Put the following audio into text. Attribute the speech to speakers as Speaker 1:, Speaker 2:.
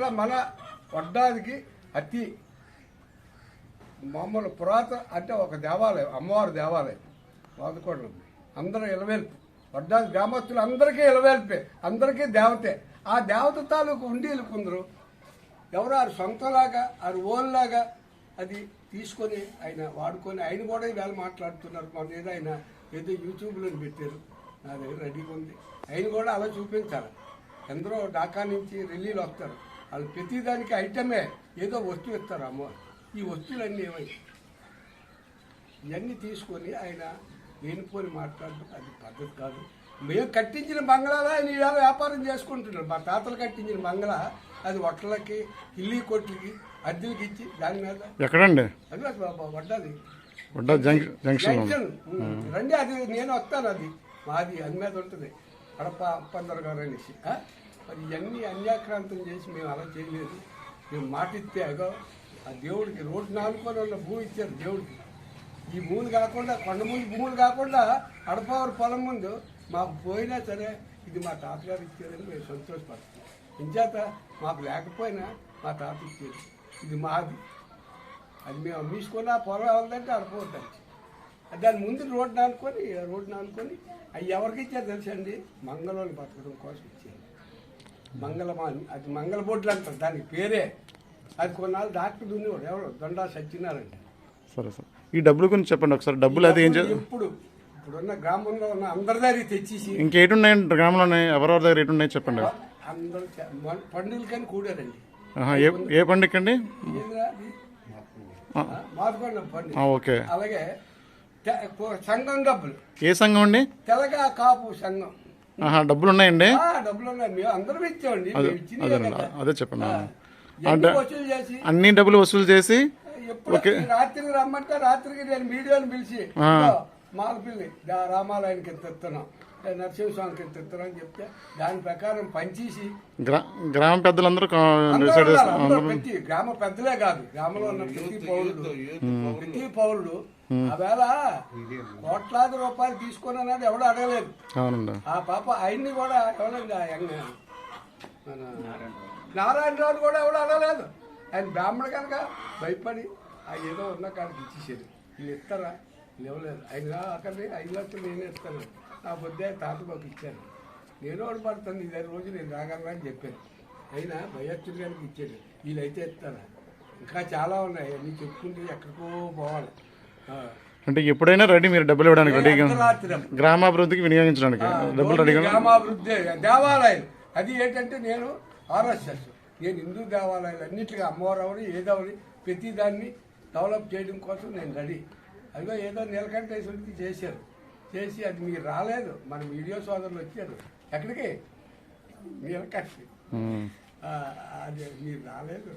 Speaker 1: ఇక్కడ మన వడ్డాదికి అతి మామూలు పురాతన అంటే ఒక దేవాలయం అమ్మవారి దేవాలయం వాదుకోవడం అందరూ ఇలవేల్పు వడ్డాది గ్రామస్తులు అందరికీ ఇలవేల్పే అందరికీ దేవతే. ఆ దేవత తాలూకు ఉండీలు కొందరు ఎవరు ఆరు సొంతలాగా ఆరు ఓన్లాగా అది తీసుకొని ఆయన వాడుకొని ఆయన కూడా ఈవేళ మాట్లాడుతున్నారు. మన ఏదో ఆయన ఏదో యూట్యూబ్లో పెట్టారు. నా దగ్గర రెడీగా ఉంది. ఆయన కూడా అలా చూపించాలి. ఎందరో ఢాకా నుంచి ఢిల్లీలో వస్తారు. వాళ్ళు ప్రతిదానికి ఐటమే ఏదో వస్తువు ఇస్తారు అమ్మ. ఈ వస్తువులన్నీ ఏమై? ఇవన్నీ తీసుకొని ఆయన లేనిపోని మాట్లాడడం అది పద్ధతి కాదు. మేము కట్టించిన బంగ్లాలో ఆయన ఇవాళ వ్యాపారం చేసుకుంటున్నారు మా తాతలు కట్టించిన బంగ్లా అది ఒట్లకి ఇల్లి కొట్లకి అద్దెలకి ఇచ్చి దాని మీద
Speaker 2: ఎక్కడండి?
Speaker 1: అది వడ్డాది.
Speaker 2: వడ్డా junk junction.
Speaker 1: రండి అది నేను వస్తాను అది. మాది అది మీద ఉంటుంది. కడప అప్పందర్ గారు అనేసి? మరి ఇవన్నీ అన్యాక్రాంతం చేసి మేము అలా చేయలేదు. మేము మాట ఇస్తే అగో ఆ దేవుడికి రోడ్డు నాలుగు ఉన్న భూమి ఇచ్చారు దేవుడికి. ఈ భూములు కాకుండా కొండ ముందు భూములు కాకుండా అడపవరి పొలం ముందు మాకు పోయినా సరే ఇది మా తాతగారు ఇచ్చారని మేము సంతోషపడుతున్నాం ఇంచేత మాకు లేకపోయినా మా తాత ఇచ్చేది. ఇది మాది. అది మేము అమ్మేసుకున్న పొలం అవ్వాలంటే అడపవద్దండి దాని ముందు రోడ్డు నానుకొని రోడ్డు నానుకొని అవి ఎవరికి ఇచ్చారు తెలుసండి మంగళవాళ్ళు బతకడం కోసం ఇచ్చారు. మంగళమా అది మంగళ బొడ్లు అంటారు దానికి పేరే. అది కొన్నాళ్ళు డాక్టర్ దున్నేవాడు ఎవరు దొండా సత్యనారాయణ.
Speaker 2: సరే సార్. ఈ డబ్బుల గురించి చెప్పండి ఒకసారి. డబ్బులు అది ఏం చే
Speaker 1: ఇప్పుడు ఇప్పుడున్న గ్రామంలో ఉన్న అందరి దగ్గర తెచ్చేసి
Speaker 2: ఇంకేటి ఉన్నాయండి గ్రామంలో ఉన్నాయి ఎవరెవరి దగ్గర ఏటి ఉన్నాయి చెప్పండి.
Speaker 1: అందరూ పండుగలకని కూడారండి
Speaker 2: ఆహా, ఏ ఏ పండుగ
Speaker 1: ఏందిరా అది?
Speaker 2: ఓకే.
Speaker 1: అలాగే తె- సంఘం డబ్బులు.
Speaker 2: ఏ సంఘం అండి?
Speaker 1: తెలగా కాపు సంఘం.
Speaker 2: డబ్బులు ఉన్నాయండి అదే అదేనండి. చెప్పండి. అంటే
Speaker 1: వసూలు చేసి?
Speaker 2: అన్ని డబ్బులు వసూలు చేసి
Speaker 1: ఎప్పుడు రాత్రికి రమ్మంటే రాత్రికి నేను మీడియాని పిలిచి
Speaker 2: ఆ.
Speaker 1: మాలపిల్లి దా రామాలయానికి నరసింహస్వామికి అని చెప్తే దాని ప్రకారం పనిచేసి
Speaker 2: గ్రా గ్రామ పెద్దలందరూ
Speaker 1: ప్రతి గ్రామ పెద్దలే కాదు. గ్రామంలో ఉన్న ప్రతి పౌరుడు ప్రతి పౌరుడు ఆవేళ కోట్లాది రూపాయలు తీసుకున్నానని ఎవడు అడగలేదు.
Speaker 2: అవునండి.
Speaker 1: ఆ పాప ఆయన్ని కూడా ఎవరండి ఆ యంగ్ నారాయణరావు కూడా ఎవడు అడగలేదు. ఆయన బ్రాహ్మణ కనుక భయపడి ఆ ఏదో ఉన్న కాడికి ఇచ్చేసాడు. వీళ్ళు ఇస్తారా? లేవలేదు ఆయన అక్కడి ఐదు లక్షలు నేనే ఇస్తాను. నా బుద్ధే తాత మాకు ఇచ్చాను నేను ఒకటి పడుతుంది ఇదే రోజు నేను రాగలరా అని చెప్పాను అయినా భయత్తుడు గారికి ఇచ్చాడు. వీళ్ళైతే ఇస్తారా? ఇంకా చాలా ఉన్నాయి. అన్నీ చెప్పుకుంటే ఎక్కడికో పోవాలి.
Speaker 2: అంటే ఎప్పుడైనా రెడీ మీరు డబ్బులు ఇవ్వడానికి రెడీగా గ్రామాభివృద్ధికి వినియోగించడానికి డబ్బులు రెడీగా
Speaker 1: గ్రామాభివృద్ధి దేవాలయం అది ఏంటంటే నేను ఆర్ఎస్ఎస్. నేను హిందూ దేవాలయాలు అన్నింటిగా అమ్మవారు ఏదవని ప్రతి దాన్ని డెవలప్ చేయడం కోసం నేను రెడీ. అదిగో ఏదో నీలకంఠేశ్వరికి చేశారు. చేసి అది మీరు రాలేదు. మన వీడియో సోదరులు వచ్చారు. ఎక్కడికి? నీలకంఠి. అది మీరు రాలేదు.